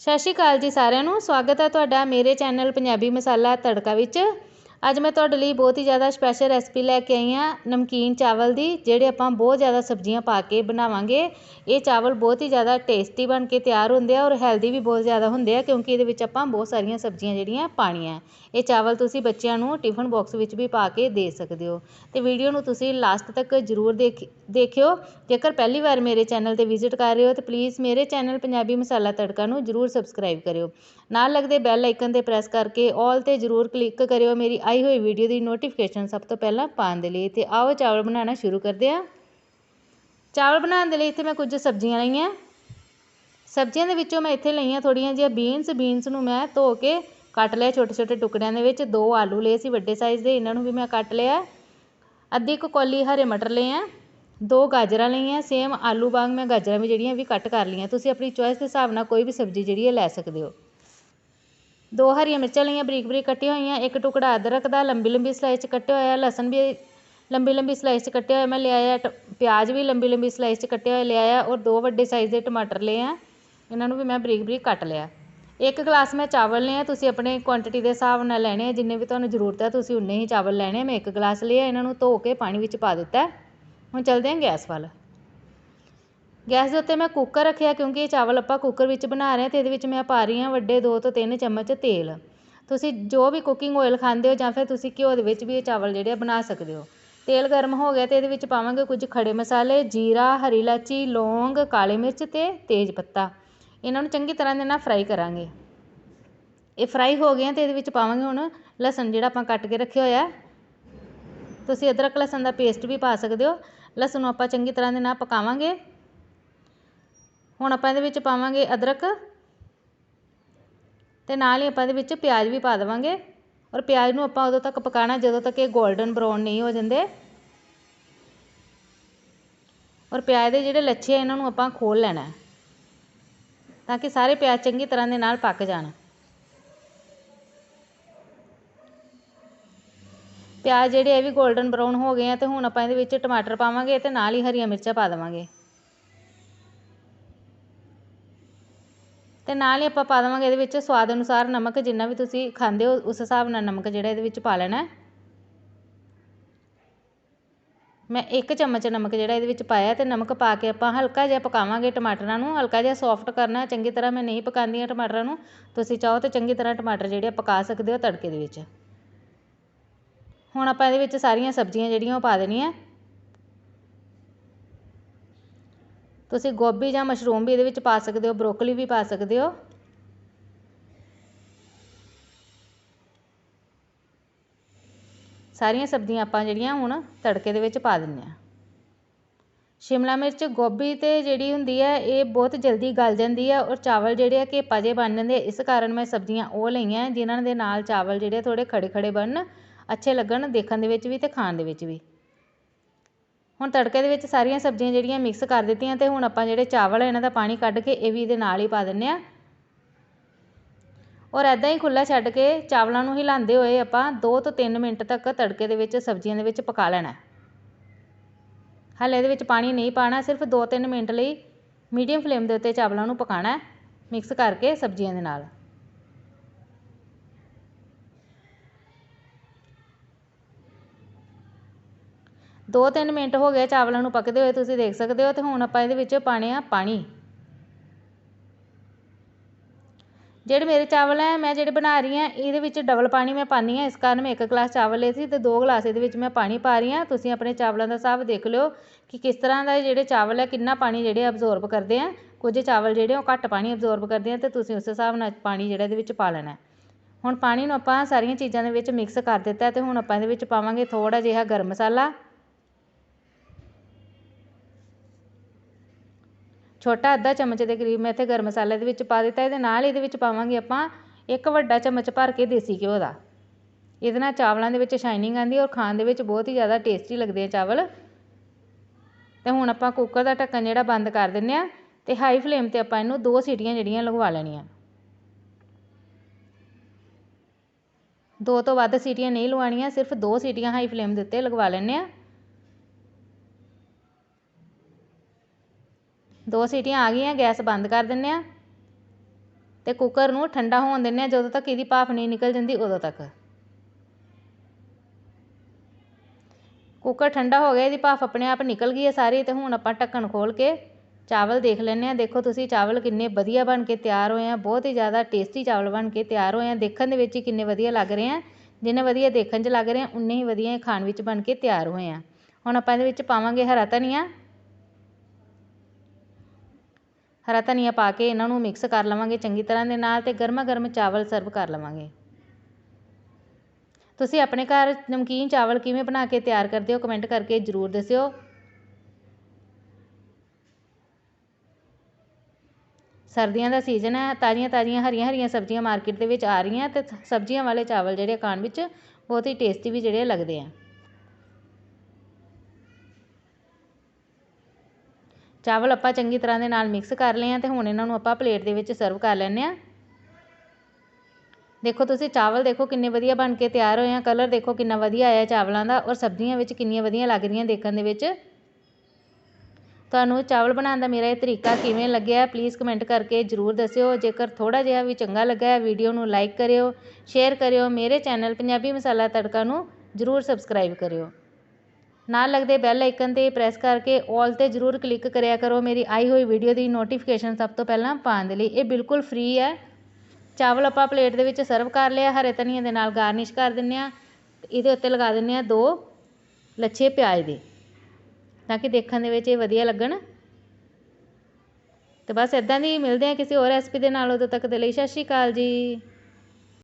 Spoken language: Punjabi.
ਸਤਿ ਸ਼੍ਰੀ ਅਕਾਲ ਜੀ ਸਾਰਿਆਂ ਨੂੰ। ਸਵਾਗਤ ਹੈ ਤੁਹਾਡਾ ਮੇਰੇ ਚੈਨਲ ਪੰਜਾਬੀ ਮਸਾਲਾ ਤੜਕਾ ਵਿੱਚ। ਅੱਜ ਮੈਂ ਤੁਹਾਡੇ ਲਈ ਬਹੁਤ ਹੀ ਜ਼ਿਆਦਾ ਸਪੈਸ਼ਲ ਰੈਸਪੀ ਲੈ ਕੇ ਆਈ ਹਾਂ ਨਮਕੀਨ ਚਾਵਲ ਦੀ, ਜਿਹੜੇ ਆਪਾਂ ਬਹੁਤ ਜ਼ਿਆਦਾ ਸਬਜ਼ੀਆਂ ਪਾ ਕੇ ਬਣਾਵਾਂਗੇ। ਇਹ ਚਾਵਲ ਬਹੁਤ ਹੀ ਜ਼ਿਆਦਾ ਟੇਸਟੀ ਬਣ ਕੇ ਤਿਆਰ ਹੁੰਦੇ ਆ ਔਰ ਹੈਲਦੀ ਵੀ ਬਹੁਤ ਜ਼ਿਆਦਾ ਹੁੰਦੇ ਆ, ਕਿਉਂਕਿ ਇਹਦੇ ਵਿੱਚ ਆਪਾਂ ਬਹੁਤ ਸਾਰੀਆਂ ਸਬਜ਼ੀਆਂ ਜਿਹੜੀਆਂ ਪਾਣੀਆਂ ਇਹ ਚਾਵਲ ਤੁਸੀਂ ਬੱਚਿਆਂ ਨੂੰ ਟਿਫਨ ਬਾਕਸ ਵਿੱਚ ਵੀ ਪਾ ਕੇ ਦੇ ਸਕਦੇ ਹੋ। ਤੇ ਵੀਡੀਓ ਨੂੰ ਤੁਸੀਂ ਲਾਸਟ ਤੱਕ ਜ਼ਰੂਰ ਦੇਖ, ਦੇਖਿਓ। ਜੇਕਰ ਪਹਿਲੀ ਵਾਰ ਮੇਰੇ ਚੈਨਲ ਤੇ ਵਿਜ਼ਿਟ ਕਰ ਰਹੇ ਹੋ, ਤਾਂ ਪਲੀਜ਼ ਮੇਰੇ ਚੈਨਲ ਪੰਜਾਬੀ ਮਸਾਲਾ ਤੜਕਾ ਨੂੰ ਜ਼ਰੂਰ ਸਬਸਕ੍ਰਾਈਬ ਕਰਿਓ। ਨਾਲ ਲੱਗਦੇ ਬੈਲ ਆਈਕਨ ਤੇ ਪ੍ਰੈਸ ਕਰਕੇ ਆਲ ਤੇ ਜ਼ਰੂਰ ਕਲਿੱਕ ਕਰਿਓ ਮੇਰੀ ਆਈ ਹੋਈ ਵੀਡੀਓ ਦੀ ਨੋਟੀਫਿਕੇਸ਼ਨ ਸਭ ਤੋਂ ਪਹਿਲਾਂ ਪਾਉਣ ਦੇ ਲਈ ਤੇ ਆਓ ਚਾਵਲ ਬਣਾਉਣਾ ਸ਼ੁਰੂ ਕਰਦੇ ਹਾਂ। ਚਾਵਲ ਬਣਾਉਣ ਦੇ ਲਈ ਇੱਥੇ ਮੈਂ ਕੁਝ ਸਬਜ਼ੀਆਂ ਲਈਆਂ। ਸਬਜ਼ੀਆਂ ਦੇ ਵਿੱਚੋਂ ਮੈਂ ਇੱਥੇ ਲਈਆਂ ਥੋੜੀਆਂ ਜਿਹੀਆਂ ਬੀਨਸ ਬੀਨਸ ਨੂੰ ਮੈਂ ਧੋ ਕੇ ਕੱਟ ਲਿਆ ਛੋਟੇ ਛੋਟੇ ਟੁਕੜਿਆਂ ਦੇ ਵਿੱਚ। ਦੋ ਆਲੂ ਲਏ ਸੀ ਵੱਡੇ ਸਾਈਜ਼ ਦੇ, ਇਹਨਾਂ ਨੂੰ ਵੀ ਮੈਂ ਕੱਟ ਲਿਆ। ਅੱਧੀ ਕੁ ਕੌਲੀ ਹਰੇ ਮਟਰ ਲਏ ਆ। ਦੋ ਗਾਜਰਾਂ ਲਈਆਂ ਸੇਮ ਆਲੂ ਵਾਂਗ ਮੈਂ ਗਾਜਰਾਂ ਵੀ ਜਿਹੜੀਆਂ ਵੀ ਕੱਟ ਕਰ ਲਈਆਂ। ਤੁਸੀਂ ਆਪਣੀ ਚੋਇਸ ਦੇ ਹਿਸਾਬ ਨਾਲ ਕੋਈ ਵੀ ਸਬਜ਼ੀ ਜਿਹੜੀ ਹੈ ਲੈ ਸਕਦੇ ਹੋ। ਦੋ ਹਰੀਆਂ ਮਿਰਚਾਂ ਲਈਆਂ ਬਰੀਕ ਬਰੀਕ ਕੱਟੀਆਂ ਹੋਈਆਂ, ਇੱਕ ਟੁਕੜਾ ਅਦਰਕ ਦਾ ਲੰਬੀ ਲੰਬੀ ਸਲਾਈਸ 'ਚ ਕੱਟਿਆ ਹੋਇਆ, ਲਸਣ ਵੀ ਲੰਬੀ ਲੰਬੀ ਸਲਾਈਸ 'ਚ ਕੱਟਿਆ ਹੋਇਆ, ਮੈਂ ਲਿਆਇਆ ਪਿਆਜ਼ ਵੀ ਲੰਬੀ ਲੰਬੀ ਸਲਾਈਸ 'ਚ ਕੱਟਿਆ ਹੋਇਆ ਲਿਆਇਆ ਔਰ ਦੋ ਵੱਡੇ ਸਾਈਜ਼ ਦੇ ਟਮਾਟਰ ਲਏ ਆ, ਇਹਨਾਂ ਨੂੰ ਵੀ ਮੈਂ ਬਰੀਕ ਬਰੀਕ ਕੱਟ ਲਿਆ। ਇੱਕ ਗਲਾਸ ਮੈਂ ਚਾਵਲ ਲਏ ਆ, ਤੁਸੀਂ ਆਪਣੇ ਕੁਆਂਟਿਟੀ ਦੇ ਹਿਸਾਬ ਨਾਲ ਲੈਣੇ ਆ, ਜਿੰਨੇ ਵੀ ਤੁਹਾਨੂੰ ਜ਼ਰੂਰਤ ਹੈ ਤੁਸੀਂ ਉਨੇ ਹੀ ਚਾਵਲ ਲੈਣੇ ਆ, ਮੈਂ ਇੱਕ ਗਲਾਸ ਲਿਆ, ਇਹਨਾਂ ਨੂੰ ਧੋ ਕੇ ਪਾਣੀ ਵਿੱਚ ਪਾ ਦਿੱਤਾ। ਹੁਣ ਚੱਲਦੇ ਹਾਂ ਗੈਸ ਵੱਲ। ਗੈਸ ਦੇ ਉੱਤੇ ਮੈਂ ਕੁੱਕਰ ਰੱਖਿਆ ਕਿਉਂਕਿ ਇਹ ਚਾਵਲ ਆਪਾਂ ਕੁੱਕਰ ਵਿੱਚ ਬਣਾ ਰਹੇ ਹਾਂ ਤੇ ਇਹਦੇ ਵਿੱਚ ਮੈਂ ਪਾ ਰਹੀ ਹਾਂ ਵੱਡੇ ਦੋ ਤੋਂ ਤਿੰਨ ਚਮਚ ਤੇਲ। ਤੁਸੀਂ ਜੋ ਵੀ ਕੁਕਿੰਗ ਓਇਲ ਖਾਂਦੇ ਹੋ ਜਾਂ ਫਿਰ ਤੁਸੀਂ ਘਿਓ ਦੇ ਵਿੱਚ ਵੀ ਇਹ ਚਾਵਲ ਜਿਹੜੇ ਆ ਬਣਾ ਸਕਦੇ ਹੋ। ਤੇਲ ਗਰਮ ਹੋ ਗਿਆ ਅਤੇ ਇਹਦੇ ਵਿੱਚ ਪਾਵਾਂਗੇ ਕੁਝ ਖੜੇ ਮਸਾਲੇ, ਜੀਰਾ, ਹਰੀ ਇਲਾਚੀ, ਲੌਂਗ, ਕਾਲੀ ਮਿਰਚ ਅਤੇ ਤੇਜ ਪੱਤਾ। ਇਹਨਾਂ ਨੂੰ ਚੰਗੀ ਤਰ੍ਹਾਂ ਦੇ ਨਾਲ ਫਰਾਈ ਕਰਾਂਗੇ। ਇਹ ਫਰਾਈ ਹੋ ਗਏ ਅਤੇ ਇਹਦੇ ਵਿੱਚ ਪਾਵਾਂਗੇ ਹੁਣ ਲਸਣ ਜਿਹੜਾ ਆਪਾਂ ਕੱਟ ਕੇ ਰੱਖਿਆ ਹੋਇਆ। ਤੁਸੀਂ ਅਦਰਕ ਲਸਣ ਦਾ ਪੇਸਟ ਵੀ ਪਾ ਸਕਦੇ ਹੋ। ਲਸਣ ਨੂੰ ਆਪਾਂ ਚੰਗੀ ਤਰ੍ਹਾਂ ਦੇ ਨਾਲ ਪਕਾਵਾਂਗੇ। ਹੁਣ ਆਪਾਂ ਇਹਦੇ ਵਿੱਚ ਪਾਵਾਂਗੇ ਅਦਰਕ ਤੇ ਨਾਲ ਹੀ ਆਪਾਂ ਇਹਦੇ ਵਿੱਚ ਪਿਆਜ਼ ਵੀ ਪਾ ਦੇਵਾਂਗੇ ਔਰ ਪਿਆਜ਼ ਨੂੰ ਆਪਾਂ ਉਦੋਂ ਤੱਕ ਪਕਾਣਾ ਜਦੋਂ ਤੱਕ ਇਹ 골ਡਨ ਬਰਾਊਨ ਨਹੀਂ ਹੋ ਜਾਂਦੇ। ਔਰ ਪਿਆਜ਼ ਦੇ ਜਿਹੜੇ ਲੱਛੇ ਆ, ਇਹਨਾਂ ਨੂੰ ਆਪਾਂ ਖੋਲ ਲੈਣਾ ਤਾਂ ਕਿ ਸਾਰੇ ਪਿਆਜ਼ ਚੰਗੀ ਤਰ੍ਹਾਂ ਦੇ ਨਾਲ ਪੱਕ ਜਾਣ। ਪਿਆਜ਼ ਜਿਹੜੇ ਇਹ ਵੀ 골ਡਨ ਬਰਾਊਨ ਹੋ ਗਏ ਆ ਤੇ ਹੁਣ ਆਪਾਂ ਇਹਦੇ ਵਿੱਚ ਟਮਾਟਰ ਪਾਵਾਂਗੇ ਤੇ ਨਾਲ ਹੀ ਹਰੀਆਂ ਮਿਰਚਾਂ ਪਾ ਦੇਵਾਂਗੇ। ਅਤੇ ਨਾਲ ਹੀ ਆਪਾਂ ਪਾ ਦੇਵਾਂਗੇ ਇਹਦੇ ਵਿੱਚ ਸਵਾਦ ਅਨੁਸਾਰ ਨਮਕ, ਜਿੰਨਾ ਵੀ ਤੁਸੀਂ ਖਾਂਦੇ ਹੋ, ਉਸ ਹਿਸਾਬ ਨਾਲ ਨਮਕ ਜਿਹੜਾ ਇਹਦੇ ਵਿੱਚ ਪਾ ਲੈਣਾ ਮੈਂ ਇੱਕ ਚਮਚ ਨਮਕ ਜਿਹੜਾ ਇਹਦੇ ਵਿੱਚ ਪਾਇਆ ਤੇ ਨਮਕ ਪਾ ਕੇ ਆਪਾਂ ਹਲਕਾ ਜਿਹਾ ਪਕਾਵਾਂਗੇ ਟਮਾਟਰਾਂ ਨੂੰ, ਹਲਕਾ ਜਿਹਾ ਸੌਫਟ ਕਰਨਾ, ਚੰਗੀ ਤਰ੍ਹਾਂ ਮੈਂ ਨਹੀਂ ਪਕਾਉਂਦੀ ਪਕਾਉਂਦੀਆਂ ਟਮਾਟਰਾਂ ਨੂੰ, ਤੁਸੀਂ ਚਾਹੋ ਤੇ ਚੰਗੀ ਤਰ੍ਹਾਂ ਟਮਾਟਰ ਜਿਹੜੇ ਪਕਾ ਸਕਦੇ ਹੋ ਤੜਕੇ ਦੇ ਵਿੱਚ। ਹੁਣ ਆਪਾਂ ਇਹਦੇ ਵਿੱਚ ਸਾਰੀਆਂ ਸਬਜ਼ੀਆਂ ਜਿਹੜੀਆਂ ਉਹ ਪਾ ਦੇਣੀਆਂ। ਤੁਸੀਂ ਗੋਭੀ ਜਾਂ ਮਸ਼ਰੂਮ ਵੀ ਇਹਦੇ ਵਿੱਚ ਪਾ ਸਕਦੇ ਹੋ, ਬਰੋਕਲੀ ਵੀ ਪਾ ਸਕਦੇ ਹੋ। ਸਾਰੀਆਂ ਸਬਜ਼ੀਆਂ ਆਪਾਂ ਜਿਹੜੀਆਂ ਹੁਣ ਤੜਕੇ ਦੇ ਵਿੱਚ ਪਾ ਦਿੰਨੇ ਆ ਸ਼ਿਮਲਾ ਮਿਰਚ, ਗੋਭੀ ਤੇ ਜਿਹੜੀ ਹੁੰਦੀ ਹੈ, ਇਹ ਬਹੁਤ ਜਲਦੀ ਗਲ ਜਾਂਦੀ ਹੈ ਔਰ ਚਾਵਲ ਜਿਹੜੇ ਆ ਘੇਪਾ ਪਜੇ ਬਣ ਜਾਂਦੇ ਇਸ ਕਾਰਨ ਮੈਂ ਸਬਜ਼ੀਆਂ ਉਹ ਲਈਆਂ ਜਿਨ੍ਹਾਂ ਦੇ ਨਾਲ ਚਾਵਲ ਜਿਹੜੇ ਥੋੜੇ ਖੜੇ ਖੜੇ ਬਣਨ, ਅੱਛੇ ਲੱਗਣ ਦੇਖਣ ਦੇ ਵਿੱਚ ਵੀ ਤੇ ਖਾਣ ਦੇ ਵਿੱਚ ਵੀ। ਹੁਣ ਤੜਕੇ ਦੇ ਵਿੱਚ ਸਾਰੀਆਂ ਸਬਜ਼ੀਆਂ ਜਿਹੜੀਆਂ ਮਿਕਸ ਕਰ ਦਿੱਤੀਆਂ ਅਤੇ ਹੁਣ ਆਪਾਂ ਜਿਹੜੇ ਚਾਵਲ ਇਹਨਾਂ ਦਾ ਪਾਣੀ ਕੱਢ ਕੇ ਇਹ ਵੀ ਇਹਦੇ ਨਾਲ ਹੀ ਪਾ ਦਿੰਨੇ ਆ। ਔਰ ਐਦਾਂ ਹੀ ਖੁੱਲਾ ਛੱਡ ਕੇ ਚਾਵਲਾਂ ਨੂੰ ਹਿਲਾਉਂਦੇ ਹੋਏ ਆਪਾਂ 2 ਤੋਂ 3 ਮਿੰਟ ਤੱਕ ਤੜਕੇ ਦੇ ਵਿੱਚ ਸਬਜ਼ੀਆਂ ਦੇ ਵਿੱਚ ਪਕਾ ਲੈਣਾ। ਹਾਲੇ ਇਹਦੇ ਵਿੱਚ ਪਾਣੀ ਨਹੀਂ ਪਾਣਾ ਸਿਰਫ 2-3 ਮਿੰਟ ਲਈ ਮੀਡੀਅਮ ਫਲੇਮ ਦੇ ਉੱਤੇ ਚਾਵਲਾਂ ਨੂੰ ਪਕਾਣਾ ਮਿਕਸ ਕਰਕੇ ਸਬਜ਼ੀਆਂ ਦੇ ਨਾਲ। ਦੋ ਤਿੰਨ ਮਿੰਟ ਹੋ ਗਏ ਚਾਵਲਾਂ ਨੂੰ ਪੱਕਦੇ ਹੋਏ ਤੁਸੀਂ ਦੇਖ ਸਕਦੇ ਹੋ ਤੇ ਹੁਣ ਆਪਾਂ ਇਹਦੇ ਵਿੱਚ ਪਾਣੇ ਆ ਪਾਣੀ। ਜਿਹੜੇ ਮੇਰੇ ਚਾਵਲ ਹੈ, ਮੈਂ ਜਿਹੜੇ ਬਣਾ ਰਹੀ ਹਾਂ, ਇਹਦੇ ਵਿੱਚ ਡਬਲ ਪਾਣੀ ਮੈਂ ਪਾਉਂਦੀ ਹਾਂ। ਇਸ ਕਾਰਨ ਮੈਂ ਇੱਕ ਗਲਾਸ ਚਾਵਲ ਲਏ ਸੀ ਤੇ ਦੋ ਗਲਾਸ ਇਹਦੇ ਵਿੱਚ ਮੈਂ ਪਾਣੀ ਪਾ ਰਹੀ ਹਾਂ। ਤੁਸੀਂ ਆਪਣੇ ਚਾਵਲਾਂ ਦਾ ਹਿਸਾਬ ਦੇਖ ਲਿਓ ਕਿ ਕਿਸ ਤਰ੍ਹਾਂ ਦਾ ਜਿਹੜੇ ਚਾਵਲ ਹੈ, ਕਿੰਨਾ ਪਾਣੀ ਜਿਹੜੇ ਅਬਜ਼ੋਰਬ ਕਰਦੇ ਆ। ਕੁਝ ਚਾਵਲ ਜਿਹੜੇ ਉਹ ਘੱਟ ਪਾਣੀ ਅਬਜ਼ੋਰਬ ਕਰਦੇ ਆ ਤੇ ਤੁਸੀਂ ਉਸ ਹਿਸਾਬ ਨਾਲ ਪਾਣੀ ਜਿਹੜਾ ਇਹਦੇ ਵਿੱਚ ਪਾ ਲੈਣਾ ਹੁਣ ਪਾਣੀ ਨੂੰ ਆਪਾਂ ਸਾਰੀਆਂ ਚੀਜ਼ਾਂ ਦੇ ਵਿੱਚ ਮਿਕਸ ਕਰ ਦਿੱਤਾ ਤੇ ਹੁਣ ਆਪਾਂ ਇਹਦੇ ਵਿੱਚ ਪਾਵਾਂਗੇ ਥੋੜਾ ਜਿਹਾ ਗਰਮ ਮਸਾਲਾ। ਛੋਟਾ ਅੱਧਾ ਚਮਚ ਦੇ ਕਰੀਬ ਮੈਂ ਇੱਥੇ ਗਰਮ ਮਸਾਲੇ ਦੇ ਵਿੱਚ ਪਾ ਦਿੱਤਾ, ਇਹਦੇ ਨਾਲ ਇਹਦੇ ਵਿੱਚ ਪਾਵਾਂਗੇ ਆਪਾਂ ਇੱਕ ਵੱਡਾ ਚਮਚ ਭਰ ਕੇ ਦੇਸੀ ਘਿਓ ਦਾ। ਇਹਦੇ ਨਾਲ ਚਾਵਲਾਂ ਦੇ ਵਿੱਚ ਸ਼ਾਈਨਿੰਗ ਆਉਂਦੀ ਔਰ ਖਾਣ ਦੇ ਵਿੱਚ ਬਹੁਤ ਹੀ ਜ਼ਿਆਦਾ ਟੇਸਟੀ ਲੱਗਦੇ ਆ ਚਾਵਲ। ਤੇ ਹੁਣ ਆਪਾਂ ਕੁੱਕਰ ਦਾ ਢੱਕਣ ਜਿਹੜਾ ਬੰਦ ਕਰ ਦਿੰਨੇ ਆ ਤੇ ਹਾਈ ਫਲੇਮ ਤੇ ਆਪਾਂ ਇਹਨੂੰ ਦੋ ਸੀਟੀਆਂ ਜਿਹੜੀਆਂ ਲਗਵਾ ਲੈਣੀਆਂ। ਦੋ ਤੋਂ ਵੱਧ ਸੀਟੀਆਂ ਨਹੀਂ ਲਵਾਉਣੀਆਂ ਸਿਰਫ ਦੋ ਸੀਟੀਆਂ ਹਾਈ ਫਲੇਮ ਦੇ ਉੱਤੇ ਲਗਵਾ ਲੈਣੇ ਆ ਦੋ ਸੀਟੀਆਂ ਆ ਗਈਆਂ, ਗੈਸ ਬੰਦ ਕਰ ਦਿੰਦੇ ਹਾਂ ਅਤੇ ਕੁੱਕਰ ਨੂੰ ਠੰਡਾ ਹੋਣ ਦਿੰਦੇ ਹਾਂ, ਜਦੋਂ ਤੱਕ ਇਹਦੀ ਭਾਫ਼ ਨਹੀਂ ਨਿਕਲ ਜਾਂਦੀ, ਉਦੋਂ ਤੱਕ। ਕੁੱਕਰ ਠੰਡਾ ਹੋ ਗਿਆ, ਇਹਦੀ ਭਾਫ਼ ਆਪਣੇ ਆਪ ਨਿਕਲ ਗਈ ਹੈ ਸਾਰੀ ਅਤੇ ਹੁਣ ਆਪਾਂ ਢੱਕਣ ਖੋਲ੍ਹ ਕੇ ਚਾਵਲ ਦੇਖ ਲੈਂਦੇ ਹਾਂ। ਦੇਖੋ ਤੁਸੀਂ ਚਾਵਲ ਕਿੰਨੇ ਵਧੀਆ ਬਣ ਕੇ ਤਿਆਰ ਹੋਏ ਆ, ਬਹੁਤ ਹੀ ਜ਼ਿਆਦਾ ਟੇਸਟੀ ਚਾਵਲ ਬਣ ਕੇ ਤਿਆਰ ਹੋਏ ਆ। ਦੇਖਣ ਦੇ ਵਿੱਚ ਹੀ ਕਿੰਨੇ ਵਧੀਆ ਲੱਗ ਰਹੇ ਆ। ਜਿੰਨੇ ਵਧੀਆ ਦੇਖਣ 'ਚ ਲੱਗ ਰਹੇ ਆ, ਉਨੇ ਹੀ ਵਧੀਆ ਇਹ ਖਾਣ ਵਿੱਚ ਬਣ ਕੇ ਤਿਆਰ ਹੋਏ ਆ। ਹੁਣ ਆਪਾਂ ਇਹਦੇ ਵਿੱਚ ਪਾਵਾਂਗੇ ਹਰਾ ਧਨੀਆ। ਹਰਾ ਧਨੀਆ ਪਾ ਕੇ ਇਹਨਾਂ ਨੂੰ ਮਿਕਸ ਕਰ ਲਵਾਂਗੇ ਚੰਗੀ ਤਰ੍ਹਾਂ ਦੇ ਨਾਲ ਅਤੇ ਗਰਮਾ ਗਰਮ ਚਾਵਲ ਸਰਵ ਕਰ ਲਵਾਂਗੇ। ਤੁਸੀਂ ਆਪਣੇ ਘਰ ਨਮਕੀਨ ਚਾਵਲ ਕਿਵੇਂ ਬਣਾ ਕੇ ਤਿਆਰ ਕਰਦੇ ਹੋ ਕਮੈਂਟ ਕਰਕੇ ਜ਼ਰੂਰ ਦੱਸਿਓ। ਸਰਦੀਆਂ ਦਾ ਸੀਜ਼ਨ ਹੈ, ਤਾਜ਼ੀਆਂ ਤਾਜ਼ੀਆਂ ਹਰੀਆਂ ਹਰੀਆਂ ਸਬਜ਼ੀਆਂ ਮਾਰਕੀਟ ਦੇ ਵਿੱਚ ਆ ਰਹੀਆਂ ਤੇ ਸਬਜ਼ੀਆਂ ਵਾਲੇ ਚਾਵਲ ਜਿਹੜੇ ਖਾਣ ਵਿੱਚ ਬਹੁਤ ਹੀ ਟੇਸਟੀ ਵੀ ਜਿਹੜੇ ਲੱਗਦੇ ਆ। ਚਾਵਲ ਆਪਾਂ ਚੰਗੀ ਤਰ੍ਹਾਂ ਦੇ ਨਾਲ ਮਿਕਸ ਕਰ ਲਏ ਆ ਅਤੇ ਹੁਣ ਇਹਨਾਂ ਨੂੰ ਆਪਾਂ ਪਲੇਟ ਦੇ ਵਿੱਚ ਸਰਵ ਕਰ ਲੈਂਦੇ ਹਾਂ ਦੇਖੋ ਤੁਸੀਂ ਚਾਵਲ ਦੇਖੋ ਕਿੰਨੇ ਵਧੀਆ ਬਣ ਕੇ ਤਿਆਰ ਹੋਏ ਆ, ਕਲਰ ਦੇਖੋ ਕਿੰਨਾ ਵਧੀਆ ਆਇਆ ਚਾਵਲਾਂ ਦਾ ਔਰ ਸਬਜ਼ੀਆਂ ਵਿੱਚ ਕਿੰਨੀਆਂ ਵਧੀਆ ਲੱਗ ਰਹੀਆਂ ਦੇਖਣ ਦੇ ਵਿੱਚ। ਤੁਹਾਨੂੰ ਚਾਵਲ ਬਣਾਉਣ ਦਾ ਮੇਰਾ ਇਹ ਤਰੀਕਾ ਕਿਵੇਂ ਲੱਗਿਆ ਪਲੀਜ਼ ਕਮੈਂਟ ਕਰਕੇ ਜ਼ਰੂਰ ਦੱਸਿਓ। ਜੇਕਰ ਥੋੜਾ ਜਿਹਾ ਵੀ ਚੰਗਾ ਲੱਗਾ ਹੈ ਵੀਡੀਓ ਨੂੰ ਲਾਈਕ ਕਰਿਓ ਸ਼ੇਅਰ ਕਰਿਓ, ਮੇਰੇ ਚੈਨਲ ਪੰਜਾਬੀ ਮਸਾਲਾ ਤੜਕਾ ਨੂੰ ਜ਼ਰੂਰ ਸਬਸਕ੍ਰਾਈਬ ਕਰਿਓ। ਨਾਲ ਲੱਗਦੇ ਬੈਲ ਆਈਕਨ ਤੇ ਪ੍ਰੈਸ ਕਰਕੇ ਆਲ ਤੇ ਜ਼ਰੂਰ ਕਲਿੱਕ ਕਰਿਆ ਕਰੋ। ਮੇਰੀ ਆਈ ਹੋਈ ਵੀਡੀਓ ਦੀ ਨੋਟੀਫਿਕੇਸ਼ਨ ਸਭ ਤੋਂ ਪਹਿਲਾਂ ਪਾਉਣ ਦੇ ਲਈ। ਇਹ ਬਿਲਕੁਲ ਫ੍ਰੀ ਹੈ। ਚਾਵਲ ਆਪਾਂ ਪਲੇਟ ਦੇ ਵਿੱਚ ਸਰਵ ਕਰ ਲਿਆ। ਹਰੇ ਧਨੀਏ ਦੇ ਨਾਲ ਗਾਰਨਿਸ਼ ਕਰ ਦਿੰਨੇ ਆ ਇਹਦੇ ਉੱਤੇ ਲਗਾ ਦਿੰਦੇ ਹਾਂ ਦੋ ਲੱਛੇ ਪਿਆਜ਼ ਦੇ। ਤਾਂ ਕਿ ਦੇਖਣ ਦੇ ਵਿੱਚ ਇਹ ਵਧੀਆ ਲੱਗਣ। ਤੇ ਬਸ ਇਦਾਂ ਦੀ ਮਿਲਦੇ ਆ ਕਿਸੇ ਹੋਰ ਰੈਸਪੀ ਦੇ ਨਾਲ। ਉਦੋਂ ਤੱਕ ਦੇ ਲਈ ਸਤਿ ਸ਼੍ਰੀ ਅਕਾਲ ਜੀ।